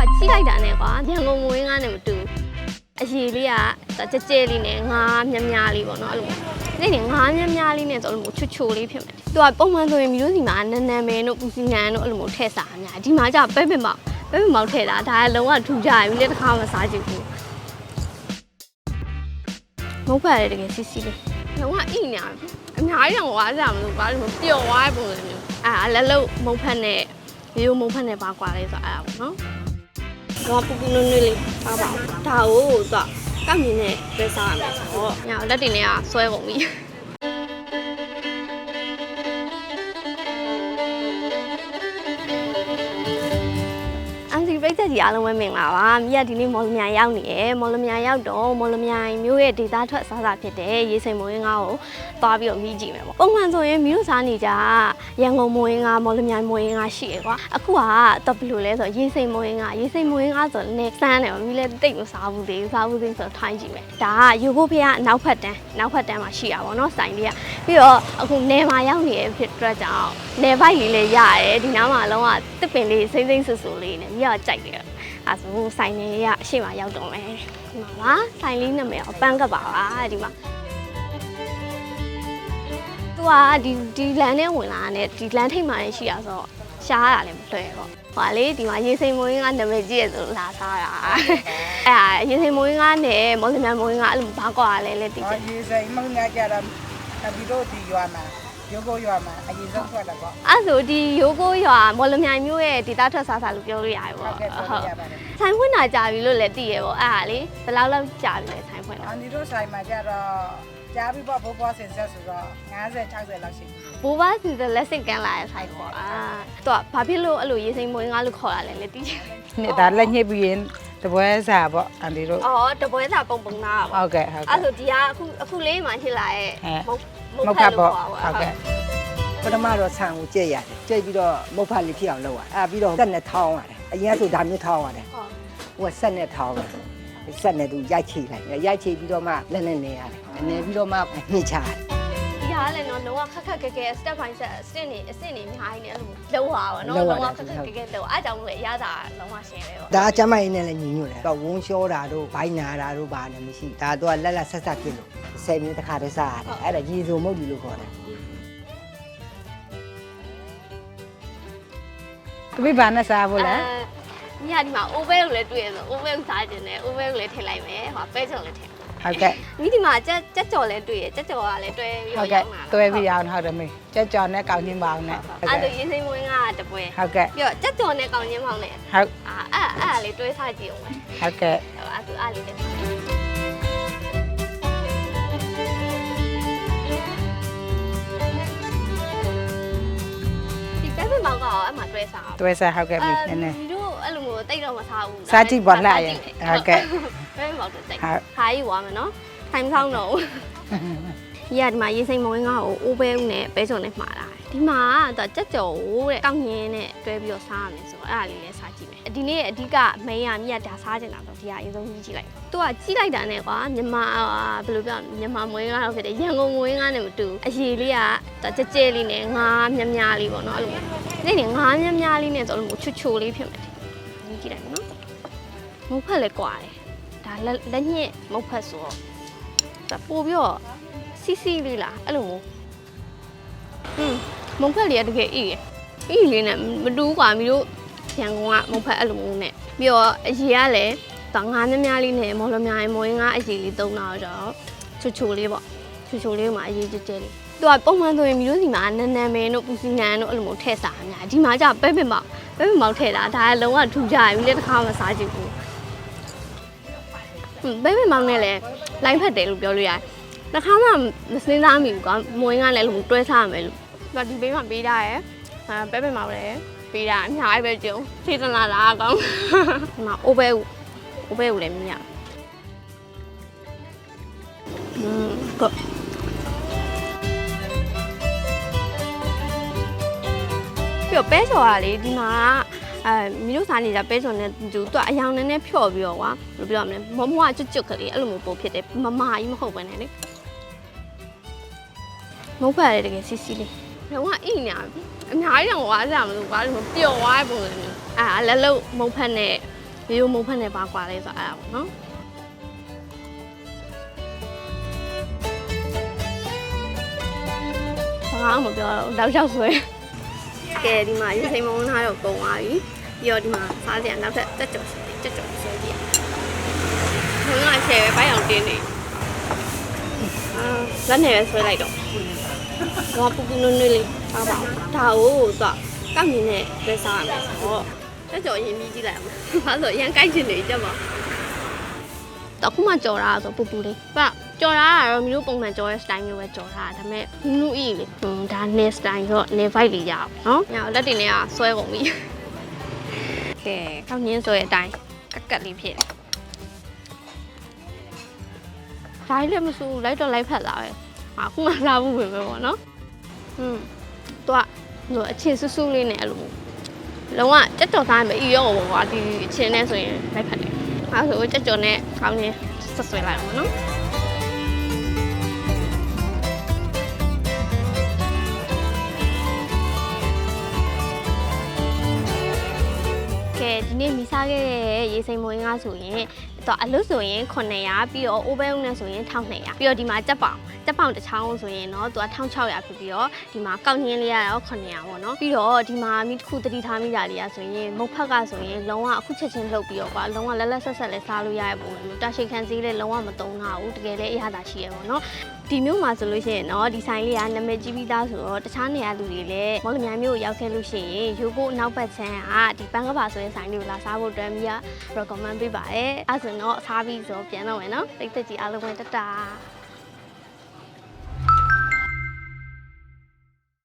ကကြီးလိုက်တာနဲ့ကွာရန်ကုန်မွေးငါနဲ့မတူဘူးအရေလေးကကြဲကြဲလေးနဲ့ငါးမြမြလေးပေါ့နော်အဲ့လိုမျိုးဒီငါးမြမြလေးနဲ့ဆိုလို့ချွတ်ချိုလေးဖြစ်မယ်သူကပုံမှန်ဆိုရင်မျိုးစီမှာနန်းနန်းပဲတို့ပူစီနန်းတို့အဲ့လိုမျိုးထည့်စားအများဒီမှာကျပဲပင်မောက်ပဲပင်မောက်ထည့်တာဒါကလုံးဝထူကြပြီလက်တစ်ခါမစားကြည့်ဘူးမဟုတ်ပါလေတကယ်စီစီလေးလုံးဝအိညာအများကြီးတော့ဝါးကြမလို့ဘာလို့ပျော်သွားတဲ့ပုံစံမျိုးအာလက်လုံးမုတ်ဖက်နဲ့ရိုးရိုးမုတ်ဖက်နဲ့ပါကွာလေးဆိုအဲ့ဒါပေါ့နော် တော့ပူပူနွေ့နွေ့လေးပါပါအောင်ဒါကိုသူကကောက်မြင်နဲ့ပဲစားရမယ်ဆိုတော့ညလက်တင်နဲ့ကဆွဲကုန်ပြီ စီပိတ်သက်ကြီးအားလုံးပဲမင်္ဂလာပါမိရဒီနေ့မော်လမြိုင်ရောက်နေရယ်မော်လမြိုင်ရောက်တော့မော်လမြိုင်မြို့ရဲ့ဒေသထွက်စားစာဖြစ်တဲ့ရေစိမ်မွေးငါးကိုသွားပြီးတော့မြည်ကြည့်မယ်ပေါ့ပုံမှန်ဆိုရင်မြို့စားနေကြရန်ကုန်မွေးငါးမော်လမြိုင်မွေးငါးရှိရယ်ကွာအခုကတော့ဘယ်လိုလဲဆိုတော့ရေစိမ်မွေးငါးရေစိမ်မွေးငါးဆိုတော့လည်းစမ်းတယ်ပေါ့မိလည်းတိတ်မစားဘူးသေးဘူးစားဘူးသေးဆိုတော့ထိုင်းကြည့်မယ်ဒါကယူကိုဖေးကနောက်ဖက်တန်းနောက်ဖက်တန်းမှာရှိရပါတော့စိုင်လေးကပြီးတော့အခုနယ်မှာရောက်နေရဖြစ်အတွက်ကြောင့်နယ်ဘိုက်လေးလည်းရတယ်ဒီနားမှာအလုံးဝတစ်ပင်လေးစိမ့်စိမ့်ဆူဆူလေးနဲ့မိကကြိုက်တယ် အဲဆိုဆိုင်နေရအရှိမရောက်တော့မယ်ဒီမှာပါဆိုင်လေးနာမည်ကပန်းကပ်ပါပါဒီမှာသူကဒီဒီလမ်းထဲဝင်လာတဲ့ဒီလမ်းထိပ်မှာလည်းရှိရဆိုတော့ရှားရတာလည်းမလွယ်ပေါ့။ဟွာလေဒီမှာရေစိမ်မွေးငါနာမည်ကြီးရဆိုလာစားတာ။အဲ့ဒါရေစိမ်မွေးငါနဲ့မော်လမြိုင်မွေးငါအဲ့လိုဘာကွာလဲလဲသိဟောတယ်ရေစိမ်မုံညာကြတာဒီတို့ဒီရွာမှာ ရုပ်ကိုရွာမှာအရင်ဆုံးထွက်တာပေါ့။အဲ့ဆိုဒီရိုးကိုရွာမော်လမြိုင်မြို့ရဲ့ဒေတာထွက်စားစားလို့ပြောလို့ရတယ်ဟုပေါ့တ်ကဲ့ပြောရပါတယ်။ဆိုင်ဖွင့်တာကြာပြီလို့လည်းသိရပေါ့။အဲ့ဒါလေဘယ်လောက်လောက်ကြာပြီလဲဆိုင်ဖွင့်အတာန်ဒီတို့ဆိုင်မှာကြတော့ကြားပြီးပေါ့ဘိုးဘွားစင်ဆက်ဆိုတော့50 60လောက်ရှိပြီ။ဘိုးဘစီစလက်စစ်ကန်လာတဲ့ဆိုင်ပေါ့။အာသူကဘာဖြစ်လို့အဲ့လိုရေစိမ်မွေးငါလို့ခေါ်တာလဲလည်းသိတယ်နှစ်ဒါလက်ညှိပြီးရင် တပွဲစာပေါ့အန်ဒီတို့။အော်တပွဲစာပုံပုံသားပါပေါ့ဟုတ်ကဲ့ဟုတ်အဲ့ကဲ့ဆိုဒီကအခုအခုလေးမှဖြစ်လာရဲ့ဟဲ့မုတ်မုတ်ခတ်ပေါ့လို့ဟုခေါ်တ်ပါကဲ့ပထမတော့ဆန်ကိုကြက်ရတယ်ကြက်ပြီးတော့မုတ်ဖတ်လေးဖြစ်အောင်လုပ်ရတယ်အဲပြီးတော့ဆက်နဲ့ထောင်းရတယ်အရင်ကဆိုဒါမျိုးထောင်းရတယ်ဟုတ်ဟိုကဆက်နဲ့ထောင်းတယ်ဆက်နဲ့သူရိုက်ချိလိုက်တယ်ရိုက်ချိပြီးတော့မှလက်နဲ့နေရတယ်နေပြီးတော့မှညှိချရတယ် ဒီဟာလည်းနော်လုံးဝခက်ခက်ခဲခဲ step by step အဆင့်နေအဆင့်နေအများကြီးနဲ့အဲ့လိုလုံးဝပါနော်လုံးဝခက်ခက်ခဲခဲလုံးအားကြောင့်လို့အရသာလုံးဝရှင်းပဲပေါ့ဒါအကျမ်းမရင်းနဲ့လည်းညီညွတ်တယ်တော့ဝန်းလျှောတာတို့ဘိုင်းနာတာတို့ဘာလည်းမရှိဒါတော့လက်လက်ဆက်ဆက်ဖြစ်လို့ဆယ်မျိုးတစ်ခါတည်းစားရတယ်အဲ့ဒါရေစုံမုတ်ဒီလို့ခေါ်တယ်တပိဘာနဲ့စားဖို့လဲမြာဒီမှာ over ကိုလည်းတွေ့ရဆို over ကိုစားခြင်းနဲ့ over ကိုလည်းထည့်လိုက်မယ်ဟောပဲချုံလည်းထည့် ဟုတ်ကဲ့မိဒီမှာကြက်ကြက်ကြော်လည်းတွေ့ရကြက်ကြော်ကလည်းတွဲပြီးဟုတော့တ်ကဲ့ရောင်းတာတွဲပြီးအောင်ဟုတ်တယ်မေကြက်ကြော်နဲ့ကောင်းချင်းပါအောင်နဲ့ဟုတ်အဲ့ကဲ့ဒါရေးစိမ်မွေးကတပွဲဟုတ်ကဲ့ပြီးတော့ကြက်ကြော်နဲ့ကောင်းချင်းပေါင်းနဲ့ဟုတ်အာအဲ့အဲ့လေးတွဲစားကြည့်အောင်မယ်ဟုတ်ကဲ့အဲ့ဒါသူအားလေးတက်ဒီပဲပဲမောင်ကတော့အဲ့မှာတွဲစားအောင် တွဲစားဟုတ်ကဲ့မေနည်းနည်း ဒီတို့အဲ့လိုမျိုးတိတ်တော့မစားဘူးစားကြည့်ပေါ့လှရဲ့ဟုတ်ကဲ့ပဲပဲမောင်တော့ တိတ်ဟုတ်ခါကြီးဝါမယ်နော်ထိုင်မဆောင်တော့ဘူးဒီကဒီမှာရေစိမ်မဝင်းကားကိုအိုးပဲဦးနဲ့ပဲစုံနဲ့မှားလာတယ်ဒီမှာကကြက်ကြော်တဲ့ကောက်ညင်းနဲ့တွဲပြီးတော့စားရမယ်ဆိုတော့အဲ့ဒါလေးလည်းစားကြည့်မယ်ဒီနေ့အဓိကမိန်းကမြတ်ဒါစားကျင်တာဆိုဒီကအရင်ဆုံးကြီးကြည့်လိုက်သူကကြီးလိုက်တာနဲ့ကွာမြန်မာဘယ်လိုပြောမြန်မာမွေးကားတော့ဖြစ်တယ်ရန်ကုန်မွေးကားနဲ့မတူဘူးအရေးလေးကကြက်ကြဲလေးနဲ့ငါးမြမြလေးပေါ့နော်အဲ့လိုမျိုးဒီနေ့ငါးမြမြလေးနဲ့ဆိုလို့ချွတ်ချိုလေးဖြစ်မယ်ဒီကြည့်လိုက်နော်မုတ်ဖက်လည်းကွာတယ် ဒါလက်လက်ညှက်မုတ်ဖက်ဆိုတော့ဒါပို့ပြီးတော့စီစီလေးလားအဲ့လိုမျိုးဟွန်းမုတ်ဖက်လေးကတကယ်အေးရယ်အေးလေးနဲ့မတူဘူးကွာမီတို့ရန်ကုန်ကမုတ်ဖက်အဲ့လိုမျိုးနဲ့ပြီးတော့အရေးကလည်းဒါငါးမြမြလေးနဲ့မော်လမြိုင်မွေးငါအရေးလေးသုံးတာတော့ချွတ်ချိုလေးပေါ့ချွတ်ချိုလေးမှာအရေးကြဲကြဲလေးသူကပုံမှန်ဆိုရင်မီတို့စီမှာနန်းနန်းပဲတို့ပူစီနန်းတို့အဲ့လိုမျိုးထည့်စားအများဒီမှာကျပဲပင်မောက်ပဲပင်မောက်ထည့်တာဒါကလုံးဝထူကြပြီလက်တစ်ခါမစားကြည့်ဘူး ဟွန်းပဲပဲမောင်နဲ့လည်းလိုင်းဖက်တယ်လို့ပြောလို့ရတယ်။တစ်ခါမှမစင်းစားမိဘူးကွာ။မွေးကလည်းလို့တွဲစားရမယ်လို့။ဒါဒီဘေးမှာပေးတာရယ်။အဲပဲပဲမောင်လည်းပေးတာအများကြီးပဲကြုံ။စေတနာလားကောင်း။ဒီမှာအိုးပဲဦးအိုးပဲဦးလည်းမြင်ရ။อืมก็ပြတော့ပဲချော်ရလေဒီမှာ အဲမီတို့စားနေကြပဲချော်နဲ့သူသူကအယောင်နဲ့နဲ့ဖြော့ပြီးတော့ကွာဘယ်လိုပြောရမလဲမမွားကျွတ်ကျွတ်ကလေးအဲ့လိုမျိုးပို့ဖြစ်တယ်မမကြီးမဟုတ်ပဲနဲ့လေမဟုတ်ပါလေတကယ်စီစီလေးလုံးဝအိညာပြီအများကြီးတော့ဝါးကြမလို့ဘာလို့ပျော်သွားတဲ့ပုံစံမျိုးအာလက်လုံးမုတ်ဖက်နဲ့ရိုးရိုးမုံဖက်နဲ့ပါကွာလဲဆိုတော့အဲ့ဒါပေါ့နော်ဘာမှမပြောတော့တောက်လျှောက်ဆွဲ ကဲဒီမှာရေစိမ်မုံထားတော့ကုန်သွားပြီပြီးတော့ဒီမှာစားစရာနောက်ထပ်တက်ကြော်ရှိတယ်တက်ကြော်ဆွဲကြည့်ဘုံကရှယ်ပဲပိုင်းအောင်တင်းနေအာလက်နဲ့ပဲဆွဲလိုက်တော့ဘာပူပူနွနွလေးပါပါဒါကိုသူကကောက်မြင်နဲ့ဆွဲစားရမယ်ဆိုတော့တက်ကြော်ရင်ပြီးကြည့်လိုက်အောင်ဘာလို့ရန်ကြိုက်ချင်နေကြမှာတော့ခုမှကြော်တာဆိုပူပူလေးပြ ကြော်တာကတော့မျိုးပုံမှန်ကြော်ရဲ့ style မျိုးပဲကြော်တာဒါပေမဲ့နုဤလေဟွန်းဒါ ne style တော့ ne vibe လေးရအောင်နော်ညလက်တင်တွေကဆွဲကုန်ပြီကဲကောက်ညင်းဆိုတဲ့အတိုင်းကက်ကက်လေးဖြစ်တယ်ဒါလည်းမစူလိုက်တော့လိုက်ဖက်လာပဲအခုမှလာဖို့ပဲပေါ့နော်ဟွန်းတော့ဆိုအချင်းဆူဆူလေးနဲ့အဲ့လိုလုံးဝကြက်ကြော်စားမယ်အီရောပေါ့ကွာဒီအချင်းနဲ့ဆိုရင်လိုက်ဖက်တယ်အဲဆိုကြက်ကြော်နဲ့ကောင်းရင်ဆက်ဆွဲလိုက်အောင်နော် ကဲဒီနေ့မိစားခဲ့တဲ့ရေစိမ်မွေးငါဆိုရင် တော့အလွတ်ဆိုရင်900ပြီးတော့ over နဲ့ဆိုရင်1200ပြီးတော့ဒီမှာကြက်ပေါင်ကြက်ပေါင်တစ်ချောင်းဆိုရင်တော့သူက1600ဖြစ်ပြီးတော့ဒီမှာကောက်ညင်းလေးရတော့900ပေါ့နော်ပြီးတော့ဒီမှာမိတစ်ခုတတိထားမိတာလေးရဆိုရင်မုတ်ဖက်ကဆိုရင်လုံးဝအခုချက်ချင်းလုပ်ပြီးတော့ကွာလုံးဝလက်လက်ဆက်ဆက်လဲစားလို့ရရပုံမျိုးတာရှိခံစည်းလဲလုံးဝမတုံးတာဘူးတကယ်လဲအရသာရှိရပေါ့နော်ဒီမျိုးမှာဆိုလို့ရှိရင်တော့ဒီဆိုင်လေးကနာမည်ကြီးပြီးသားဆိုတော့တခြားနေရာလူတွေလည်းမော်လမြိုင်မျိုးကိုရောက်ခဲ့လို့ရှိရင်ရိုးဖို့နောက်ပတ်ချမ်းကဒီပန်းကပါဆိုတဲ့ဆိုင်လေးကိုလာစားဖို့အတွက်မိက recommend ပေးပါတယ်အဲဒါဆိုတော့စားပြီးဆိုတော့ပြန်တော့မယ်နော်တိတ်တက်ကြီးအားလုံးပဲတတာ